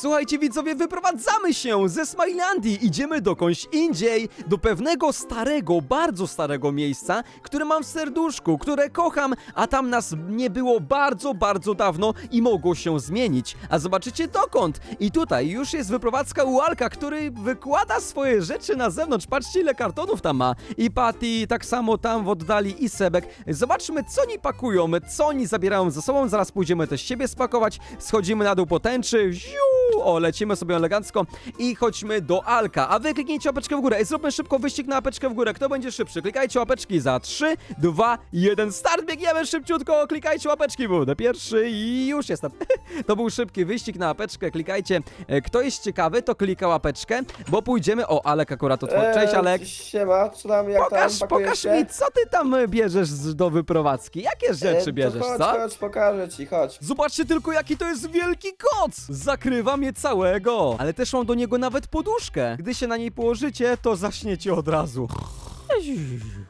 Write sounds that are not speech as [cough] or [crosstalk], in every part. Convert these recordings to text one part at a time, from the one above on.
Słuchajcie widzowie, wyprowadzamy się ze Smilandii, idziemy dokądś indziej, do pewnego starego, bardzo starego miejsca, które mam w serduszku, które kocham, a tam nas nie było bardzo, bardzo dawno i mogło się zmienić. A zobaczycie dokąd. I tutaj już jest wyprowadzka u Alka, który wykłada swoje rzeczy na zewnątrz. Patrzcie ile kartonów tam ma. I Patty, tak samo tam w oddali i Sebek. Zobaczmy co oni pakują, co oni zabierają ze sobą. Zaraz pójdziemy też siebie spakować. Schodzimy na dół po tęczy. Ziu! O, lecimy sobie elegancko i chodźmy do Alka. A wy kliknijcie łapeczkę w górę. Ej, zróbmy szybko wyścig na łapeczkę w górę. Kto będzie szybszy? Klikajcie łapeczki za 3, 2, 1. Start, biegniemy szybciutko. Klikajcie łapeczki, będę pierwszy i już jestem. [laughs] to był szybki wyścig na łapeczkę. Klikajcie. E, Kto jest ciekawy, to klika łapeczkę, bo pójdziemy. O, Alek akurat otworzył. Cześć, Eee, Alek. Siema, co tam, jak Pokaż, tam pokaż mi, co ty tam e, bierzesz do wyprowadzki. Jakie rzeczy Eee, bierzesz, to chodź, co? chodź, pokażę ci, chodź. Zobaczcie tylko, jaki to jest wielki koc! Zakrywa mnie całego! Ale też mam do niego nawet poduszkę. Gdy się na niej położycie, to zaśniecie od razu.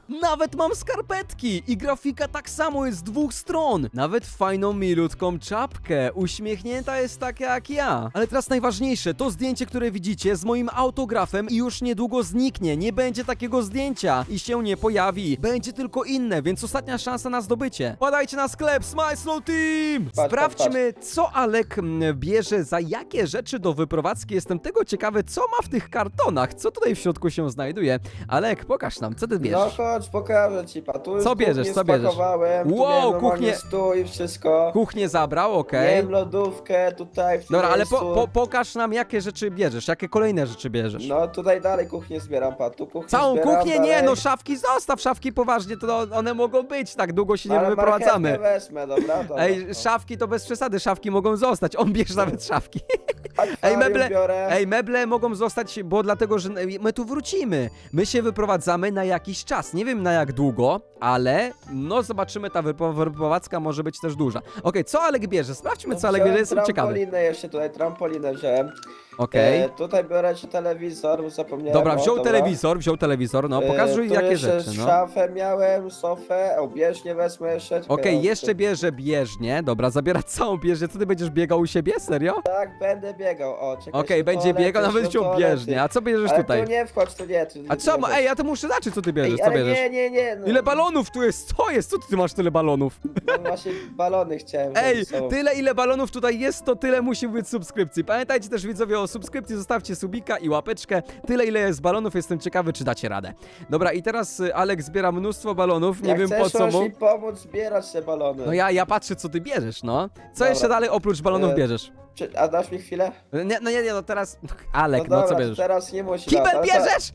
Nawet mam skarpetki i grafika tak samo jest z dwóch stron. Nawet fajną, milutką czapkę. Uśmiechnięta jest taka jak ja. Ale teraz najważniejsze, to zdjęcie, które widzicie z moim autografem i już niedługo zniknie. Nie będzie takiego zdjęcia i się nie pojawi. Będzie tylko inne, więc ostatnia szansa na zdobycie. Padajcie na sklep Smile Slow Team! Sprawdźmy, co Alek bierze za jakie rzeczy do wyprowadzki. Jestem tego ciekawy, co ma w tych kartonach, co tutaj w środku się znajduje. Alek, pokaż nam, co ty No bierzesz? chodź, pokażę ci, pa. Tu już Co bierzesz, kuchnię co bierzesz? spakowałem, Wow, tu miałem normalnie kuchnię- stół i wszystko. Kuchnię zabrał, okej. Miałem lodówkę tutaj w tym Dobra, ale miejscu. po, po, pokaż nam, jakie rzeczy bierzesz, jakie kolejne rzeczy bierzesz. No tutaj dalej kuchnię zbieram, pa. Tu kuchnię Całą zbieram, kuchnię? Nie, dalej. no szafki zostaw, szafki poważnie, to one mogą być, tak długo się nie Ale wyprowadzamy. marchewkę wezmę, dobra? dobra Ej, no. szafki to bez przesady, szafki mogą zostać, on bierze nawet szafki. [laughs] Ej, meble, biorę. ej, meble mogą zostać, bo dlatego, że my tu wrócimy. My się wyprowadzamy na jakiś czas. Nie wiem na jak długo, ale no zobaczymy, ta wypo- wyprowadzka może być też duża. Okej, co Alek bierze? Sprawdźmy, co Alek bierze, jestem ciekawy. Trampolinę jeszcze tutaj, trampolinę wziąłem. Okej. E, tutaj biorę ci telewizor, bo zapomniałem. Dobra, o, wziął telewizor, wziął telewizor, no E, pokazuj tu jakie jeszcze rzeczy, no. szafę miałem, sofę, o bieżnię wezmę jeszcze. czekaj, Okej, jeszcze bierze bieżnię, dobra, zabiera całą bieżnię, co ty będziesz biegał u siebie, serio? Tak, będę biegał, o, czekaj. Okej, będzie toalety, biegał, nawet wziął toalety. bieżnię, a co bierzesz Ale tutaj? tu nie wchodź, tu nie. Tu, A co, nie ej, ja to muszę zobaczyć, co ty bierzesz, Ej, co ale bierzesz? nie, nie, nie. No, Ile balonów tu jest? Co jest? Co ty masz tyle balonów? No właśnie balony chciałem. Ej, tyle ile balonów tutaj jest, to tyle musi być subskrypcji. Pamiętajcie też widzowie o subskrypcji, zostawcie subika i łapeczkę. Tyle ile jest balonów, jestem ciekawy, czy dacie radę. Dobra, i teraz y, Alek zbiera mnóstwo balonów, nie Jak wiem chcesz, po co możesz mu. mi pomóc zbierać te balony. No ja, ja patrzę, co ty bierzesz, no. Co Dobra. jeszcze dalej oprócz balonów E, bierzesz? Czy, a dasz mi chwilę? Nie, no nie, nie, no teraz... Alek, no, dobra, co bierzesz? teraz nie musisz. Kibel ale to- bierzesz?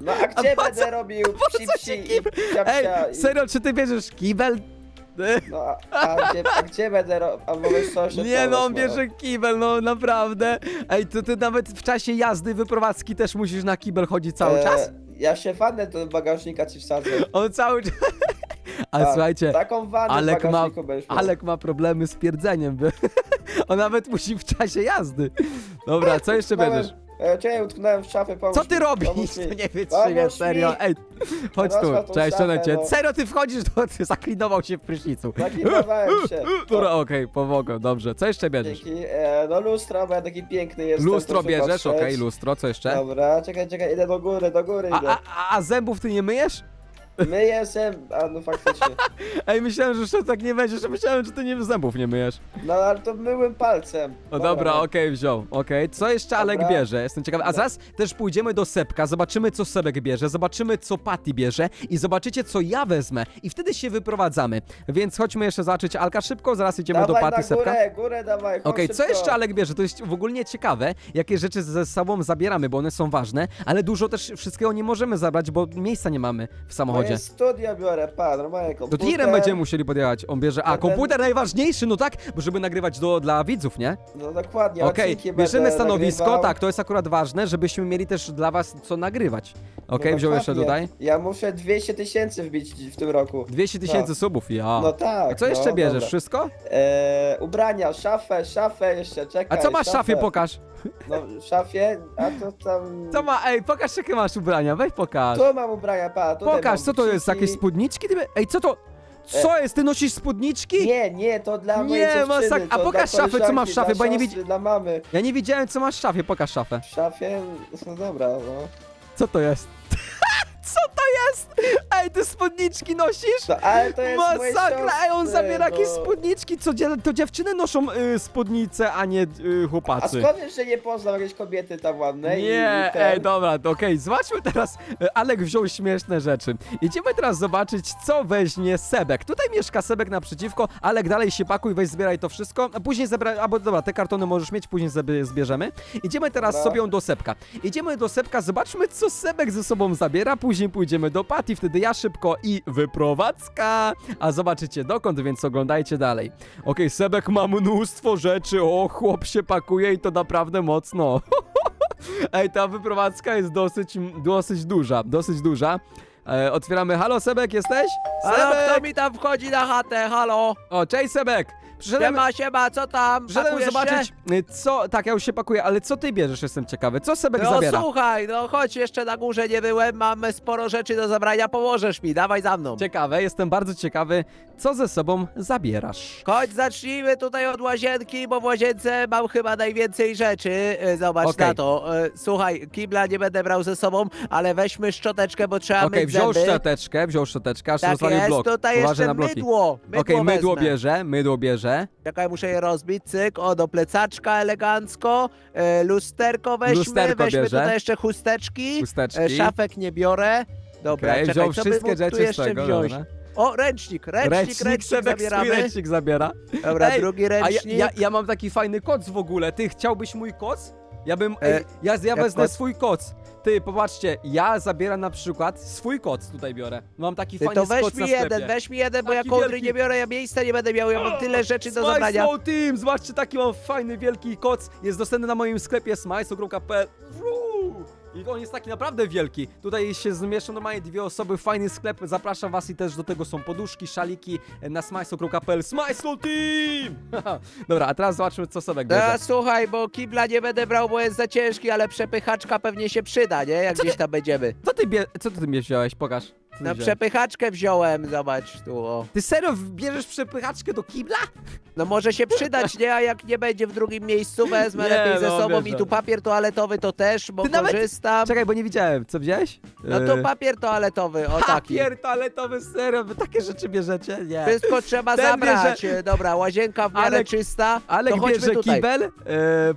No [laughs] a gdzie po będę robił po psi co psi ci i kibel? psia psia Ej, i- serio, czy ty bierzesz kibel? No a, a, gdzie, a gdzie będę robił? Wiesz coś, że Nie to no, on bierze kibel, no naprawdę. Ej, to ty nawet w czasie jazdy, wyprowadzki też musisz na kibel chodzić cały E, czas? Ja się wannę do bagażnika ci wsadzę. On cały czas... [laughs] A Tak, słuchajcie, Taką Alek w ma, bagażniku będziesz miał. Alek ma problemy z pierdzeniem, by... [laughs] On nawet musi w czasie jazdy. Dobra, co jeszcze Utknąłem- bierzesz? E, utknąłem w szafę, pomóż Co ty mi, robisz? pomóż mi. To nie wytrzymie, Pomóż serio. mi. Ej, chodź tu, tą cześć, szafę, cię. no. Serio, ty wchodzisz, to ty zaklinował się w prysznicu. Zaklinowałem się. [laughs] Dobra, okej, pomogę, dobrze. Co jeszcze bierzesz? Dzięki. E, no lustro, bo ja taki piękny jestem. Lustro proszę bierzesz, patrzeć. okej, lustro, co jeszcze? Dobra, czekaj, czekaj, idę do góry, do góry A, idę. a, a, a zębów ty nie myjesz? My jestem, a no faktycznie. [laughs] Ej, myślałem, że jeszcze tak nie będzie, że myślałem, że ty nie zębów nie myjesz. No ale to myłem palcem. No dobra, okej, wziął. Okej, co jeszcze Alek Dobra. bierze? Jestem ciekawy. A zaraz też pójdziemy do Sepka, zobaczymy co Sebek bierze, zobaczymy co Patty bierze i zobaczycie co ja wezmę. I wtedy się wyprowadzamy. Więc chodźmy jeszcze zobaczyć Alka szybko, zaraz idziemy dawaj do Patty na Sepka. górę, górę dawaj, chodź Okej, co szybko. jeszcze Alek bierze? To jest w ogóle ciekawe, jakie rzeczy ze sobą zabieramy, bo one są ważne, ale dużo też wszystkiego nie możemy zabrać, bo miejsca nie mamy w samochodzie. Moje studio biorę, pa, normalnie Do komputer. tirem będziemy musieli podjechać. On bierze. A, komputer najważniejszy, no tak, bo żeby nagrywać do, dla widzów, nie? No dokładnie, Okej, odcinki bierzemy stanowisko, nagrywał. tak, to jest akurat ważne, żebyśmy mieli też dla was co nagrywać. Okej, No wziął jeszcze dokładnie. tutaj. Ja muszę 200 tysięcy wbić w tym roku. 200 tysięcy No. subów, ja. No tak. A co jeszcze no, bierzesz? dobra. Wszystko? Eee, ubrania, szafę, szafę jeszcze, A czekaj. co masz w szafie? Pokaż. No w szafie, a to tam... Co ma? Ej, pokaż jakie masz ubrania, weź pokaż. Tu mam ubrania, pa, tutaj Pokaż, mam co to jest? Jakieś spódniczki? Ty- Ej, co to? Co jest, ty nosisz spódniczki? Nie, nie, to dla mojej Nie, dziewczyny, masak- a to pokaż dla szafę, co masz w szafie, dla bo ja nie siostry, Dla mamy. Ja nie widziałem, co masz w szafie, pokaż szafę. W szafie, no dobra, no. Co to jest? [laughs] Co to jest? Ej, ty spódniczki nosisz? To, ale to jest moje Masakra, ej, on siostry, zabiera jakieś no. spódniczki, co to dziewczyny noszą y, spódnice, a nie y, A chłopacy. skąd wiesz, że nie poznał jakieś kobiety tam ładne? i- Nie, ten... ej, dobra, to okej, zobaczmy teraz, e, Alek wziął śmieszne rzeczy. Idziemy teraz zobaczyć, co weźmie Sebek. Tutaj mieszka Sebek naprzeciwko, Alek dalej się pakuj, weź zbieraj to wszystko, a później zebraj, albo dobra, te kartony możesz mieć, później sobie zbierzemy. Idziemy teraz Dobra. sobie do Sebka. Idziemy do Sebka, zobaczmy, co Sebek ze sobą zabiera, później pójdziemy do Pati, wtedy ja szybko i wyprowadzka. A zobaczycie dokąd, więc oglądajcie dalej. Okej, Sebek ma mnóstwo rzeczy, o, chłop się pakuje i to naprawdę mocno. [laughs] Ej, ta wyprowadzka jest dosyć, dosyć duża, dosyć duża. E, otwieramy. Halo, Sebek, jesteś? Halo, kto mi tam wchodzi na chatę? Halo? O, cześć, Sebek! Przyszedłem, Siema, siema, co tam? przyszedłem Pakujesz zobaczyć, Się? y, co... Tak, ja już się pakuję, ale co ty bierzesz, jestem ciekawy. Co Sebek No zabiera? słuchaj, no chodź, jeszcze na górze nie byłem, mamy sporo rzeczy do zabrania, pomożesz mi, dawaj za mną. Ciekawe, jestem bardzo ciekawy, co ze sobą zabierasz. Chodź, zacznijmy tutaj od łazienki, bo w łazience mam chyba najwięcej rzeczy. E, Zobacz Okej. na to. E, Słuchaj, kibla nie będę brał ze sobą, ale weźmy szczoteczkę, bo trzeba Okej, myć wziął zęby. szczoteczkę, wziął szczoteczkę, aż Tak rozwalił jest, blok. tutaj Uważaj jeszcze na bloki. mydło. Mydło Okej, mydło wezmę. bierze, mydło bierze. Czekaj, muszę je rozbić, cyk, o, do plecaczka elegancko, e, lusterko weźmy, Lusterko weźmy bierze. tutaj jeszcze chusteczki, Chusteczki. e, szafek nie biorę. Dobra, Okej, czekaj, wziął co by wszystkie mógł tu rzeczy z jeszcze tego, wziąć? dobra. O, ręcznik, ręcznik, ręcznik, Ręcznik, Sebek swój zabieramy. ręcznik zabiera. Dobra, Ej, drugi A ja, ręcznik. ja, ja mam taki fajny koc w ogóle. Ty chciałbyś mój koc? Ja bym. E, Ej, ja ja jak wezmę koc? swój koc. Ty, popatrzcie, ja zabieram na przykład swój koc tutaj biorę. Mam taki Ty fajny to weź koc mi na jeden, weź mi jeden, bo ja Taki kołdry wielki. nie biorę, ja miejsca nie będę miał, ja mam tyle rzeczy do Smile zabrania. Slow Team! Zobaczcie, taki mam fajny, wielki koc. Jest dostępny na moim sklepie smile.pl. I on jest taki naprawdę wielki. Tutaj się zmieszczą normalnie dwie osoby, fajny sklep. Zapraszam was i też do tego są poduszki, szaliki na smile.pl. Smile Slow Team! [laughs] Dobra, a teraz zobaczmy, co Sobek bierze. A, słuchaj, bo kibla nie będę brał, bo jest za ciężki, ale przepychaczka pewnie się przyda, nie? Jak Co gdzieś tam będziemy. Co ty, bie... co ty mnie wziąłeś? Pokaż. No wziąłeś? przepychaczkę wziąłem, zobacz tu, o. Ty serio bierzesz przepychaczkę do kibla? No może się przydać, nie? A jak nie będzie w drugim miejscu, wezmę Nie, lepiej ze no, sobą i tu papier toaletowy to też, bo Ty nawet- korzystam. Czekaj, bo nie widziałem. Co wziąłeś? No to Yy, papier toaletowy, o taki. Papier toaletowy, serio? Wy takie rzeczy bierzecie? Nie. Wszystko trzeba Ten zabrać. bierze- Dobra, łazienka w miarę Alek- czysta. To chodźmy bierze tutaj. kibel, e,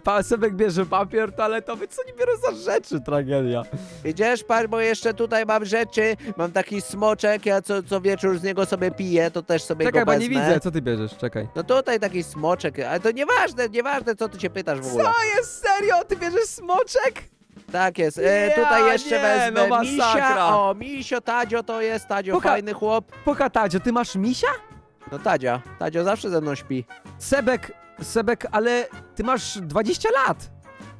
pa, Sebek bierze papier toaletowy. Co oni biorą za rzeczy? Tragedia. Idziesz, pan, bo jeszcze tutaj mam rzeczy. Mam taki smoczek, ja co, co wieczór z niego sobie piję, to też sobie Czekaj, go bo wezmę. nie widzę. Co ty bierzesz? Czekaj. No tutaj taki smoczek, ale to nieważne, nieważne co ty się pytasz w ogóle. Co jest serio? Ty bierzesz smoczek? Tak jest. Ja, E, tutaj jeszcze nie, wezmę no misia. O, misio, Tadzio to jest, Tadzio, Poka- fajny chłop. Poka Tadzio, ty masz misia? No Tadzia, Tadzio zawsze ze mną śpi. Sebek, Sebek, ale ty masz 20 lat.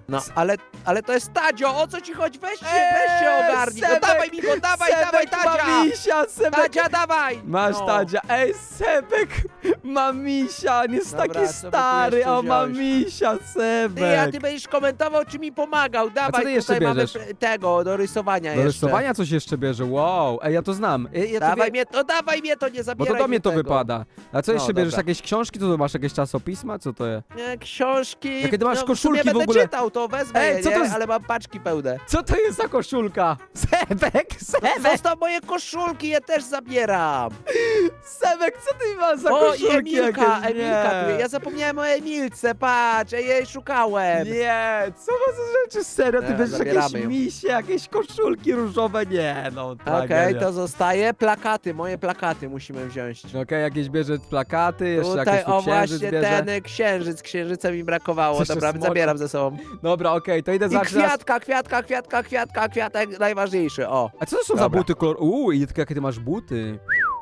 No, ale, ale to jest Tadzio, o co ci chodzi? Weź się, weź się ogarnij. Sebek, no dawaj mi go, dawaj, Sebek dawaj, ma Tadzia. misia, Sebek. Tadzia, dawaj. Masz no. Tadzia. Ej, Sebek ma misia, on jest Dobra, taki co by tu stary, jeszcze a on ma misia, Sebek. Ty, a ty będziesz komentował, czy mi pomagał. Dawaj, ty jeszcze tutaj mamy bierzesz? p- tego, do rysowania Do jeszcze. rysowania coś jeszcze bierze, wow. Ej, ja to znam. Ja, ja to Dawaj wie- mnie to, dawaj mnie to, nie Bo zabieraj to do mnie to tego. wypada. A co No, jeszcze bierzesz? dobra. Jakieś książki? To masz jakieś czasopisma? Co to jest? Nie, książki. Jakie ty masz no, koszulki w, sumie w będę ogóle? czytał, to wezmę Ej, je, co to nie? jest- ale mam paczki pełne. Co to jest za koszulka? Sebek, Sebek, Zostaw moje koszulki, je też zabieram. Sebek, co ty masz za o, i koszulki Emilka, jakieś? Emilka tu, ja zapomniałem o Emilce, patrz, ja jej szukałem. Nie, co ma za rzeczy? Serio, ty Nie, bierzesz jakieś ją. misie, jakieś koszulki różowe? Nie, no, Okej, tragedia. to zostaje. Plakaty, moje plakaty musimy wziąć. Okej, jakieś bierze plakaty, jeszcze Tutaj, jakieś tu o księżyc właśnie bierze. ten y, księżyc, księżyca mi brakowało, Coś dobra, zabieram ze sobą. Dobra, okej, to idę I teraz- kwiatka, kwiatka, kwiatka, kwiatka, kwiatek najważniejszy, o. A co to są za Dobra. buty kolor? Uuu, i jakie ty masz buty.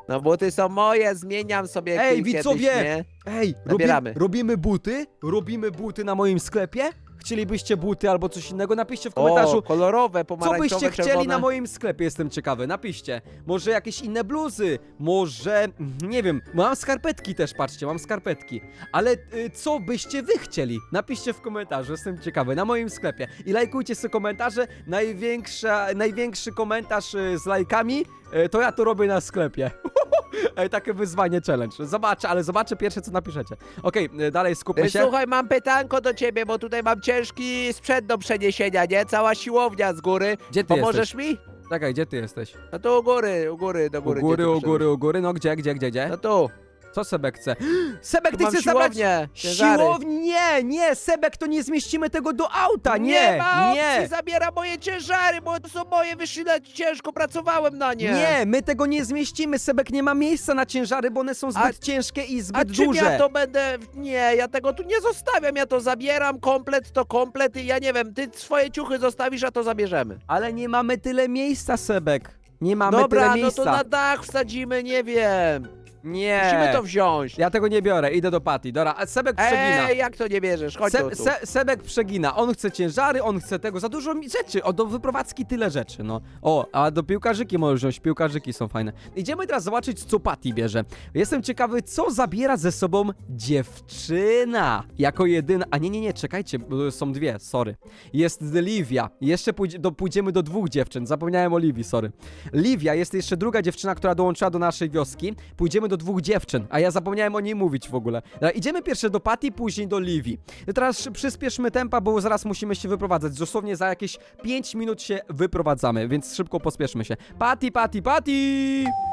No buty są moje, zmieniam sobie Ej, kiedyś, widzowie! nie? Ej, Zabieramy. robimy, robimy buty? Robimy buty na moim sklepie? Chcielibyście buty albo coś innego? Napiszcie w komentarzu. O, kolorowe, Co pomarańczowe, byście chcieli czerwone. na moim sklepie? Jestem ciekawy. Napiszcie. Może jakieś inne bluzy, może nie wiem. Mam skarpetki też, patrzcie, mam skarpetki. Ale y, co byście wy chcieli? Napiszcie w komentarzu, jestem ciekawy. Na moim sklepie. I lajkujcie sobie komentarze. Największa, największy komentarz y, z lajkami to ja to robię na sklepie. [laughs] Ej, takie wyzwanie, challenge. Zobaczę, ale zobaczę pierwsze, co napiszecie. Okej, y, dalej skupmy E, się. Słuchaj, mam pytanko do ciebie, bo tutaj mam ciężki sprzęt do przeniesienia, nie? Cała siłownia z góry. Gdzie ty Pomożesz mi? Czekaj, gdzie ty jesteś? No to u góry, u góry, do U góry. góry, gdzie ty u góry, u góry. No gdzie, gdzie, gdzie, gdzie? No tu. Co Sebek chce? [gasps] Sebek, ty mam chcesz zabrać... siłownię, ciężary. Siłowni? Nie, nie, Sebek, to nie zmieścimy tego do auta, nie, nie ma nie. opcji, zabiera moje ciężary, bo to są moje, wyszli na ciężko, pracowałem na nie. Nie, my tego nie zmieścimy. Sebek nie ma miejsca na ciężary, bo one są zbyt ciężkie i A zbyt czym duże. ja to będę... Nie, ja tego tu nie zostawiam, ja to zabieram, komplet to komplet i ja nie wiem, ty swoje ciuchy zostawisz, a to zabierzemy. Ale nie mamy tyle miejsca, Sebek. Nie mamy Dobra, tyle no miejsca. to na dach wsadzimy, nie wiem. Nie. Musimy to wziąć. Ja tego nie biorę, idę do Pati. Dobra, a Sebek przegina. Ej, jak to nie bierzesz? Chodź Se, tu. se, Sebek przegina. On chce ciężary, on chce tego. Za dużo mi- rzeczy. O, do wyprowadzki tyle rzeczy, no. O, a do piłkarzyki możesz wziąć. Piłkarzyki są fajne. Idziemy teraz zobaczyć, co Pati bierze. Jestem ciekawy, co zabiera ze sobą dziewczyna. Jako jedyna. A nie, nie, nie, czekajcie, bo są dwie, sorry. Jest Livia. Jeszcze pójdzie, do, pójdziemy do dwóch dziewczyn. Zapomniałem o Livii, sorry. Livia jest jeszcze druga dziewczyna, która dołączyła do naszej wioski. Pójdziemy do dwóch dziewczyn, a ja zapomniałem o niej mówić w ogóle. Dobra, idziemy pierwsze do Patty, później do Livii. I Teraz przyspieszmy tempa, bo zaraz musimy się wyprowadzać. Dosłownie za jakieś 5 minut się wyprowadzamy, więc szybko pospieszmy się. Patty, Patty, Patty!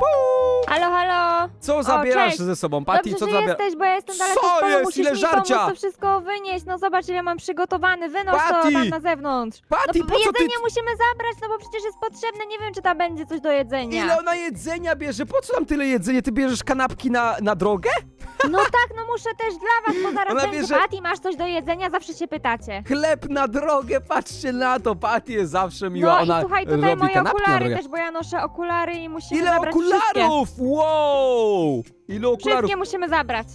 Puu! Halo, halo! Co zabierasz cześć. ze sobą? Patty, Dobrze, co że zabierasz? jesteś, bo ja jestem daleko Co jest? musisz Ile mi żarcia? pomóc to wszystko wynieść. No zobacz, ile mam przygotowany, wynoś Patty! to tam na zewnątrz. Patty, no po co ty... jedzenie musimy zabrać, no bo przecież jest potrzebne, nie wiem, czy tam będzie coś do jedzenia. Ile ona jedzenia bierze? Po co tam tyle jedzenia? Ty bierzesz kanapki na, na drogę? No tak, no muszę też dla was, bo zaraz Ona będzie bierze- Patty, masz coś do jedzenia, zawsze się pytacie. Chleb na drogę, patrzcie na to. Patty jest zawsze miła. No Ona i słuchaj, tutaj robi moje kanapki na okulary drogę. też, bo ja noszę okulary i musimy Ile zabrać wszystkie. okularów? Wow! Ile okularów? Wszystkie musimy zabrać.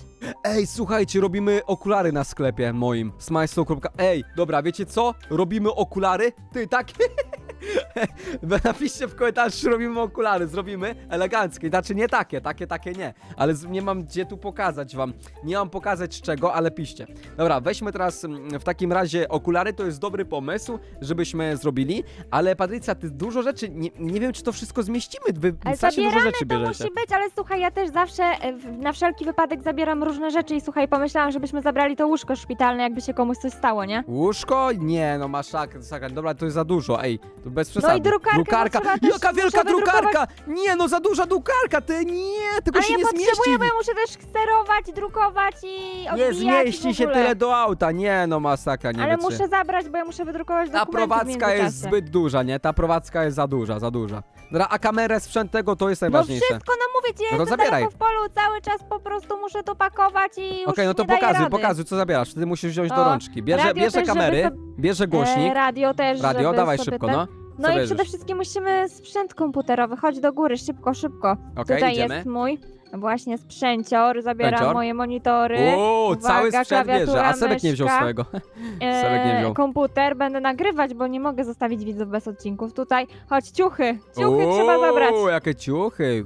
Ej, słuchajcie, robimy okulary na sklepie moim. Smajslow. Ej, dobra, wiecie co? Robimy okulary? Ty, tak? [laughs] [laughs] Napiszcie w komentarzu, robimy okulary. Zrobimy eleganckie. Znaczy nie takie, takie, takie nie. Ale z- nie mam gdzie tu pokazać wam. Nie mam pokazać z czego, ale piszcie. Dobra, weźmy teraz mm, w takim razie okulary. To jest dobry pomysł, żebyśmy zrobili. Ale Patrycja, ty dużo rzeczy, nie, nie wiem, czy to wszystko zmieścimy. Wy Ale strasznie dużo zabieramy, rzeczy to bierzecie. musi być, ale słuchaj, ja też zawsze e, w- na wszelki wypadek zabieram różne rzeczy i słuchaj, pomyślałam, żebyśmy zabrali to łóżko szpitalne, jakby się komuś coś stało, nie? Łóżko? Nie, no masz tak, tak, dobra, to jest za dużo, ej, to bez przesady. No i drukarkę, drukarka. trzeba też- Jaka wielka muszę drukarka! Nie, no za duża drukarka, ty nie, tego Ale się ja nie potrzebuję, zmieści. bo ja muszę też sterować, drukować i Nie odbijać zmieści i w się ogóle. tyle do auta, nie no masakra, nie Ale wytrzy. muszę zabrać, bo ja muszę wydrukować Ta dokumenty w prowadzka jest zbyt duża, nie? Ta prowadzka jest za duża, za duża. Dobra, a kamerę sprzęt tego to jest No najważniejsze. wszystko, no mówię ci, ja No to jestem zabieraj. daleko w polu, cały czas po prostu muszę to pakować i już Okej, no to nie daję pokazuj, rady. pokazuj, co zabierasz. Wtedy musisz wziąć do rączki. Bierze, radio bierze też, żeby kamery, bierze głośnik. E, radio też, radio, żeby dawaj sobie szybko, ten- no. No i bierzesz? przede wszystkim musimy sprzęt komputerowy, chodź do góry, szybko, szybko. Okej, Tutaj idziemy. jest mój właśnie sprzęcior, zabieram Sprzęcior? moje monitory. Uwaga, cały sprzęt bierze, a Sebek nie wziął myszka. swojego. e, [laughs] Sebek nie wziął. komputer, będę nagrywać, bo nie mogę zostawić widzów bez odcinków. Tutaj, chodź, ciuchy, ciuchy trzeba zabrać. O, jakie ciuchy.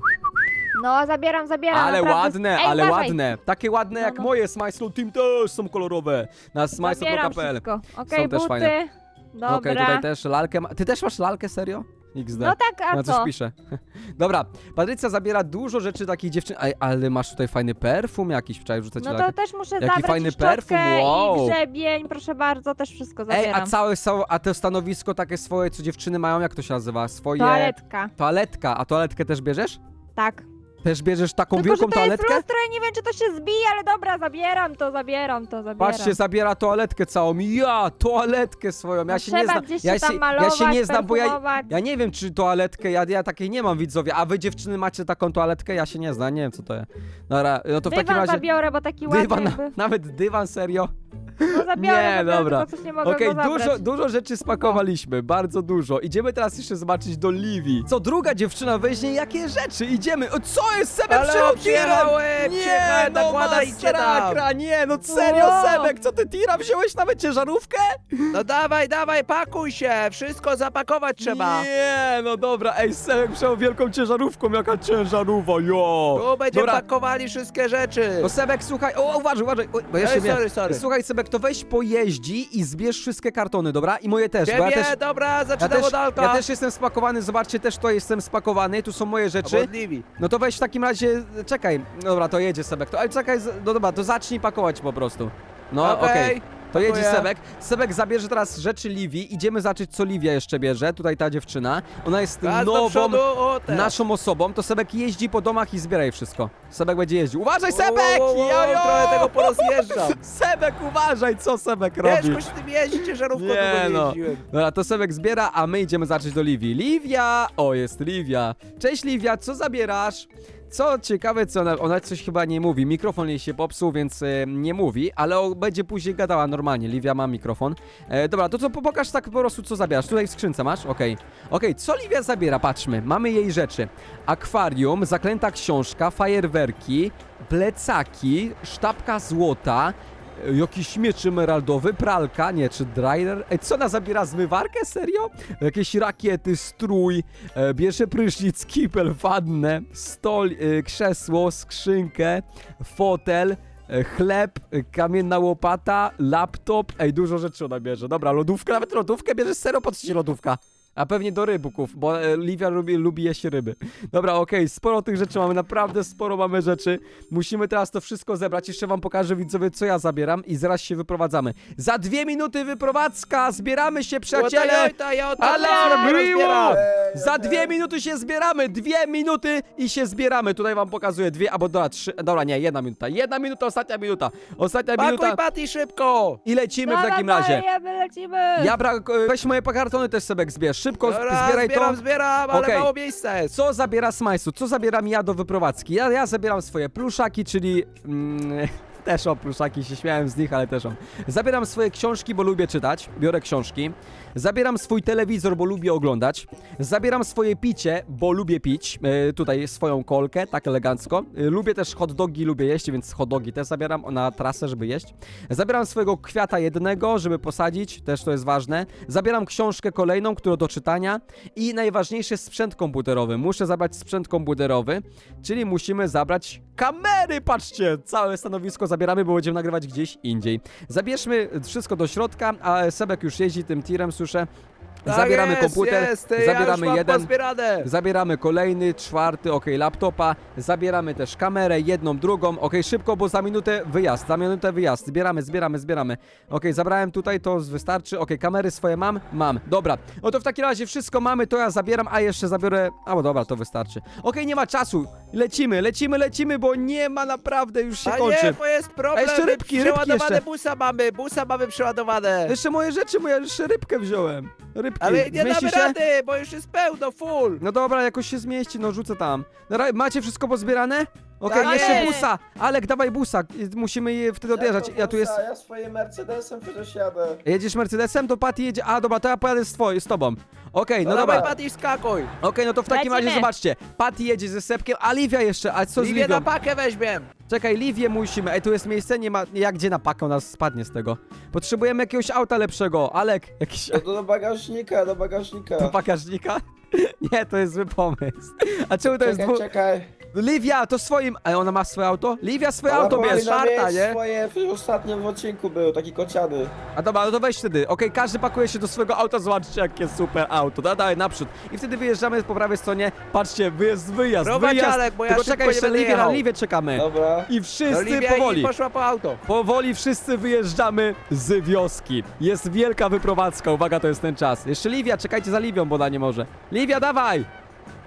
No, zabieram, zabieram. Ale naprawdę. ładne, Ej, ale uważaj. ładne. Takie ładne No, jak no. moje Smyslow Team też są kolorowe. Na Zabieram smyslow.pl. wszystko. Okej, Są też buty. fajne. Dobra. Okej, tutaj też lalkę. Ma... Ty też masz lalkę, serio? XD. No tak, a Na co? coś piszę. [laughs] Dobra, Patrycja zabiera dużo rzeczy takich dziewczyn. Ej, ale masz tutaj fajny perfum jakiś, wczoraj ci No to lalkę. też muszę Jaki zabrać fajny i szczotkę perfum, wow. i grzebień, proszę bardzo, też wszystko Ej, zabieram. a całe, całe, a to stanowisko takie swoje, co dziewczyny mają, jak to się nazywa? Swoje... Toaletka, Toaletka. A toaletkę też bierzesz? tak. Też bierzesz taką Tylko, wielką że to jest toaletkę? lustro i nie wiem, czy to się zbije, ale dobra, zabieram to, zabieram to, zabieram. Patrzcie, zabiera toaletkę całą. Ja, toaletkę swoją. Ja No się nie trzeba znam. gdzieś Ja się tam malować, ja się nie znam, bo ja, perfumować. ja nie wiem, czy toaletkę, ja, ja takiej nie mam widzowie, a wy dziewczyny macie taką toaletkę? Ja się nie znam, nie wiem co to jest. Dobra, no to w Dywan takim razie... zabiorę, bo taki ładny Dywan, jakby... nawet dywan, serio? No zabiorę, Nie, dobra. tylko coś nie mogę Okej, go zabrać. dużo, dużo rzeczy spakowaliśmy, bardzo dużo. Idziemy teraz jeszcze zobaczyć do Livi. Co druga dziewczyna weźmie, jakie rzeczy? Idziemy. O, co jest? Sebek Ale przyjął przyjechałem, Nie, no nakładajcie tam. masakra, nie, no serio, Wow. Sebek, co ty, Tira, wziąłeś nawet ciężarówkę? No dawaj, dawaj, pakuj się, wszystko zapakować trzeba. Nie, no dobra, ej, Sebek przyjął wielką ciężarówką, jaka ciężarówka, jo. Tu będziemy Dobra. pakowali wszystkie rzeczy. No Sebek, słuchaj, o, uważaj, uważaj, bo ja Ej, sorry, sorry. Słuchaj, Sebek, to weź pojeździ i zbierz wszystkie kartony, dobra? I moje też, bo ja Ciebie, też... dobra, Ja zaczynam też, od Alka. ja też jestem spakowany, zobaczcie, też to jestem spakowany, tu są moje rzeczy. No to weź w takim razie, czekaj, dobra, to jedzie Sebek, to, ale czekaj, z- no dobra, to zacznij pakować po prostu. No, okej. Okej, To jedzie. Sebek. Sebek zabierze teraz rzeczy Livi. Idziemy zobaczyć, co Livia jeszcze bierze. Tutaj ta dziewczyna. Ona jest do nową, przodu, o, teraz. naszą osobą. To Sebek jeździ po domach i zbieraj wszystko. Sebek będzie jeździł. Uważaj, Sebek! wo, wo, wo, Jojo! Trochę tego porozjeżdżam. [laughs] Sebek, uważaj, co Sebek robi. Ciężko się tym jeździć, ciężarówką Nie, długo nie no. jeździłem. Dobra, to Sebek zbiera, a my idziemy zacząć do Livii. Livia! O, jest Livia. Cześć Livia, co zabierasz? Co ciekawe, co ona, ona coś chyba nie mówi. Mikrofon jej się popsuł, więc e, nie mówi, ale o, będzie później gadała normalnie. Livia ma mikrofon. E, dobra, to co po- pokaż tak po prostu, co zabierasz. Tutaj w skrzynce masz? Okej. Okej, co Livia zabiera? Patrzmy. Mamy jej rzeczy. Akwarium, zaklęta książka, fajerwerki, plecaki, sztabka złota, jakiś miecz emeraldowy, pralka, nie, czy dryer. Ej, co ona zabiera? Zmywarkę? Serio? Jakieś rakiety, strój, e, bierze prysznic, kipel, wannę, stol, e, krzesło, skrzynkę, fotel, e, chleb, e, kamienna łopata, laptop. Ej, dużo rzeczy ona bierze. Dobra, lodówkę, nawet lodówkę bierze, serio, ci lodówka? A pewnie do rybuków, bo e, Livia lubi, lubi jeść ryby. Dobra, okej, sporo tych rzeczy mamy, naprawdę sporo mamy rzeczy. Musimy teraz to wszystko zebrać. Jeszcze wam pokażę widzowie, co ja zabieram i zaraz się wyprowadzamy. Za dwie minuty wyprowadzka, zbieramy się przyjaciele! Ja Alarm, Za dwie minuty się zbieramy! Dwie minuty i się zbieramy! Tutaj wam pokazuję dwie, albo dobra, trzy, dobra, nie, jedna minuta. Jedna minuta, ostatnia minuta. Ostatnia Pakuj, minuta Patty, szybko! i lecimy w takim razie. Jemy, lecimy! Ja bra... weź moje kartony też Sebek zbierz. Szybko Dobra, zbieraj zbieram, to. zbieram, ale Okej. mało miejsca jest. Co zabiera Smajsu? Co zabieram ja do wyprowadzki? Ja, ja zabieram swoje pluszaki, czyli... Mm, [laughs] też o pluszaki, się śmiałem z nich, ale też o. Zabieram swoje książki, bo lubię czytać. Biorę książki. Zabieram swój telewizor, bo lubię oglądać. Zabieram swoje picie, bo lubię pić. E, tutaj swoją kolkę, tak elegancko. E, lubię też hot dogi, lubię jeść, więc hot dogi też zabieram na trasę, żeby jeść. Zabieram swojego kwiata jednego, żeby posadzić, też to jest ważne. Zabieram książkę kolejną, którą do czytania. I najważniejszy sprzęt komputerowy. Muszę zabrać sprzęt komputerowy, czyli musimy zabrać kamery. Patrzcie, całe stanowisko zabieramy, bo będziemy nagrywać gdzieś indziej. Zabierzmy wszystko do środka, a Sebek już jeździ tym tirem, słyszę. Tak Zabieramy jest, komputer, jest, ja zabieramy już mam jeden, pozbierane. Zabieramy kolejny, czwarty, ok, laptopa. Zabieramy też kamerę, jedną, drugą. Ok, szybko, bo za minutę wyjazd, za minutę wyjazd. Zbieramy, zbieramy, zbieramy. Ok, zabrałem tutaj, to wystarczy. Ok, kamery swoje mam? Mam. Dobra. No to w takim razie wszystko mamy, to ja zabieram, a jeszcze zabiorę... A, bo dobra, to wystarczy. Ok, nie ma czasu. Lecimy, lecimy, lecimy, bo nie ma naprawdę, już się A kończy. nie, bo jest problem. A jeszcze rybki, rybki Przeładowane jeszcze. busa mamy, busa mamy przeładowane. Jeszcze moje rzeczy, moja jeszcze rybkę wziąłem. Rybki. Ale nie Zmieści damy się? rady, bo już jest pełno, full. No dobra, jakoś się zmieści, no rzucę tam. Dobra, macie wszystko pozbierane? Okej, Tak jeszcze busa! Alek, dawaj busa, musimy je wtedy odjeżdżać. Ja tu jest... Ja swoim Mercedesem przecież jadę. Jedziesz Mercedesem, to Patty jedzie... A, dobra, to ja pojadę z, twoi, z tobą. Okej, no No dobra. dawaj, Okej, Patty, skakuj. no to w takim razie Lecimy. zobaczcie. Patty jedzie ze Sepkiem, a Livia jeszcze, a co z Liwię Livią? na pakę weźmiem. Czekaj, Livię musimy... Ej, tu jest miejsce, nie ma... Jak gdzie na pakę nas spadnie z tego? Potrzebujemy jakiegoś auta lepszego. Alek, jakiś... Do, do bagażnika, do bagażnika. Do bagażnika? [laughs] Nie, to jest zły pomysł. A czemu to jest Czekaj, dwu... czekaj. Livia, to swoim... A ona ma swoje auto? Livia swoje Ona auto bierz. powinna mieć nie? swoje, w ostatnim odcinku był, taki kociany. A dobra, no to weź wtedy. Okej, każdy pakuje się do swojego auta, zobaczcie jakie super auto. Da, dawaj naprzód. I wtedy wyjeżdżamy po prawej stronie. Patrzcie, wyjazd, wyjazd, Prowadź, wyjazd. Alek, bo ja Tylko szybko czekaj, nie jeszcze będę Livię, na jechał. Livię czekamy. Dobra. I No wszyscy Liwia powoli. i poszła po auto. Powoli wszyscy wyjeżdżamy z wioski. Jest wielka wyprowadzka, uwaga, to jest ten czas. Jeszcze Livia, czekajcie za Livią, bo ona nie może. Livia, dawaj!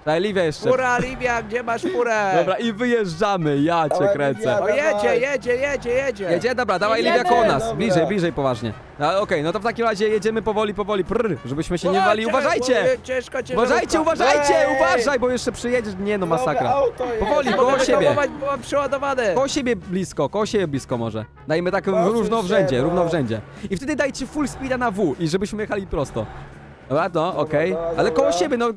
Daj, Livia jeszcze. Fura, Liwia, gdzie masz furę? Dobra, i wyjeżdżamy, ja cię Dawaj, kręcę. Livia. O, jedzie, jedzie, jedzie, jedzie. Jedzie? Dobra, dawaj Jedziemy. Livia koło nas. Dobra. Bliżej, bliżej, poważnie. A, Okej, no to w takim razie jedziemy powoli, powoli, prrr, żebyśmy się nie wali. Uważajcie! bo Ciężko, ciężko. Uważajcie, uważajcie, Ej! uważaj, bo jeszcze przyjedziesz. Nie no, masakra. auto jest. Powoli, koło siebie. bo mam przeładowane. Koło siebie blisko, koło siebie blisko może. Dajmy tak równo w się, rzędzie, no. równo w rzędzie. I wtedy dajcie full speeda na W i żebyśmy jechali prosto. Dobra, no, okej. dobra, Ale koło dobra. siebie, no.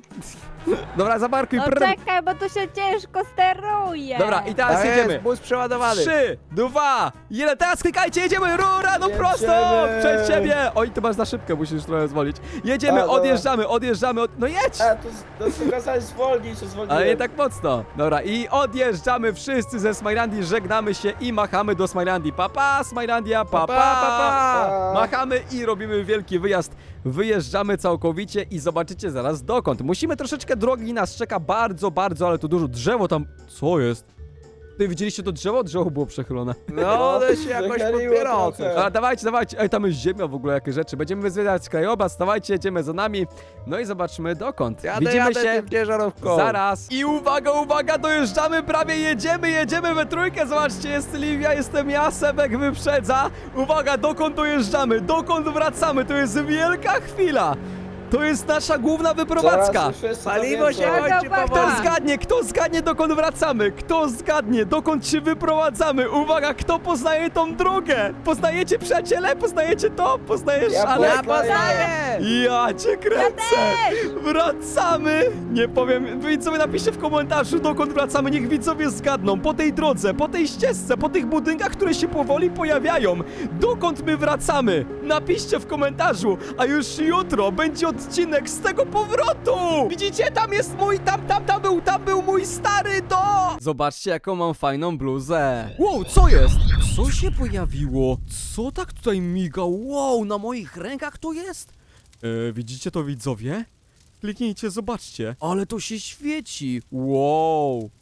Dobra, zabarkuj. No prr. czekaj, bo tu się ciężko steruje. Dobra, i teraz Tak jedziemy. jest, bus przeładowany. Trzy, dwa, jeden, teraz klikajcie, jedziemy, rura, no Jedziemy. prosto, przed siebie. Oj, ty masz za szybkę, musisz trochę zwolnić. Jedziemy, A, dobra. odjeżdżamy, odjeżdżamy, od... no jedź. A, to, to zwolnij, się zwolniłem. Ale nie tak mocno. Dobra, i odjeżdżamy wszyscy ze Smilandii, żegnamy się i machamy do Smilandii. Papa, Smilandia, papa, Pa, pa, pa. Pa. Machamy i robimy wielki wyjazd. Wyjeżdżamy całkowicie i zobaczycie zaraz dokąd. Musimy troszeczkę drogi, nas czeka bardzo, bardzo, ale to dużo drzewo tam. Co jest? Ty widzieliście to drzewo? Drzewo było przechylone. No, to się jakoś Wychyliło podpierało. trochę. A dawajcie, dawajcie. Ej, tam jest ziemia w ogóle, jakie rzeczy. Będziemy zwiedzać krajobraz, dawajcie, jedziemy za nami. No i zobaczmy dokąd. Jadę, Widzimy jadę się tym ciężarówką. zaraz. I uwaga, uwaga, dojeżdżamy, prawie jedziemy, jedziemy we trójkę. Zobaczcie, jest Livia, jestem ja, Sebek wyprzedza. Uwaga, dokąd dojeżdżamy, dokąd wracamy, to jest wielka chwila. To jest nasza główna wyprowadzka. Zaraz już wszyscy to Paliwo się kończy Uwaga, Kto zgadnie, kto zgadnie dokąd wracamy? Kto zgadnie, dokąd się wyprowadzamy? Uwaga, kto poznaje tą drogę? Poznajecie przyjaciele? Poznajecie to? Poznajesz, Ja ale... Ja poznaję! Ja cię kręcę! Wracamy! Nie powiem, widzowie napiszcie w komentarzu dokąd wracamy, niech widzowie zgadną. Po tej drodze, po tej ścieżce, po tych budynkach, które się powoli pojawiają. Dokąd my wracamy? Napiszcie w komentarzu, a już jutro będzie odcinek z tego powrotu! Widzicie, tam jest mój, tam, tam, tam był, tam był mój stary dom! Zobaczcie, jaką mam fajną bluzę. Wow, co jest? Co się pojawiło? Co tak tutaj miga? Wow, na moich rękach to jest? E, widzicie to widzowie? Kliknijcie, zobaczcie. Ale to się świeci. Wow.